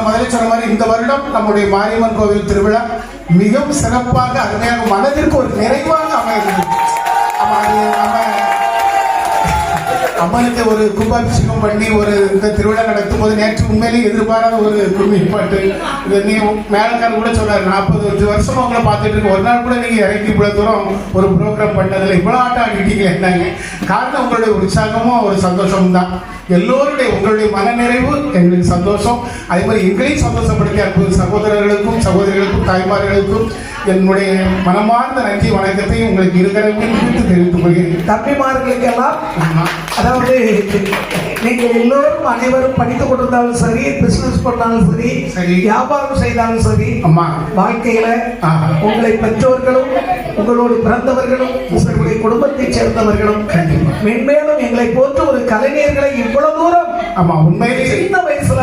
சொன்ன முதல்ல சொன்ன மாதிரி இந்த வருடம் நம்முடைய மாரியம்மன் கோவில் திருவிழா மிகவும் சிறப்பாக அருமையாக மனதிற்கு ஒரு நிறைவாக அமைகிறது அம்மனுக்கு ஒரு கும்பாபிஷேகம் பண்ணி ஒரு இந்த திருவிழா நடத்தும் போது நேற்று உண்மையிலேயே எதிர்பாராத ஒரு கும்மி பாட்டு நீ மேலக்காரர் கூட சொன்னார் நாற்பது அஞ்சு வருஷம் அவங்கள பார்த்துட்டு இருக்கு ஒரு நாள் கூட நீங்க இறங்கி இவ்வளவு தூரம் ஒரு ப்ரோக்ராம் பண்ணதில்லை இவ்வளவு ஆட்டம் ஆடிட்டீங்க என்னங்க? காரணம் உங்களுடைய உற்சாகமும் ஒரு சந்தோஷமும் தான். எல்லோருடைய உங்களுடைய மனநிறைவு எங்களுக்கு சந்தோஷம். அதே மாதிரி எங்களையும் சந்தோஷப்படுத்தி அற்புத சகோதரர்களுக்கும் சகோதரிகளுக்கும் தாய்மார்களுக்கும் என்னுடைய மனமார்ந்த நன்றி வணக்கத்தை உங்களுக்கு இருக்கிற குறித்து தெரிவித்துக் கொள்கிறேன் தம்பிமார்களுக்கெல்லாம். அதாவது நீங்கள் எல்லோரும் அனைவரும் படித்துக் கொண்டிருந்தாலும் சரி பிசினஸ் பண்ணாலும் சரி சரி. வியாபாரம் செய்தாலும் சரி அம்மா வாழ்க்கையில. உங்களை பெற்றோர்களும் உங்களோடு பிறந்தவர்களும் உங்களுடைய குடும்பத்தைச் சேர்ந்தவர்களும் கண்டிப்பா. மென்மேலும் எங்களை போன்று ஒரு கலைஞர்களை இவ்வளவு தூரம் ஆமா உண்மையிலேயே சின்ன வயசுல.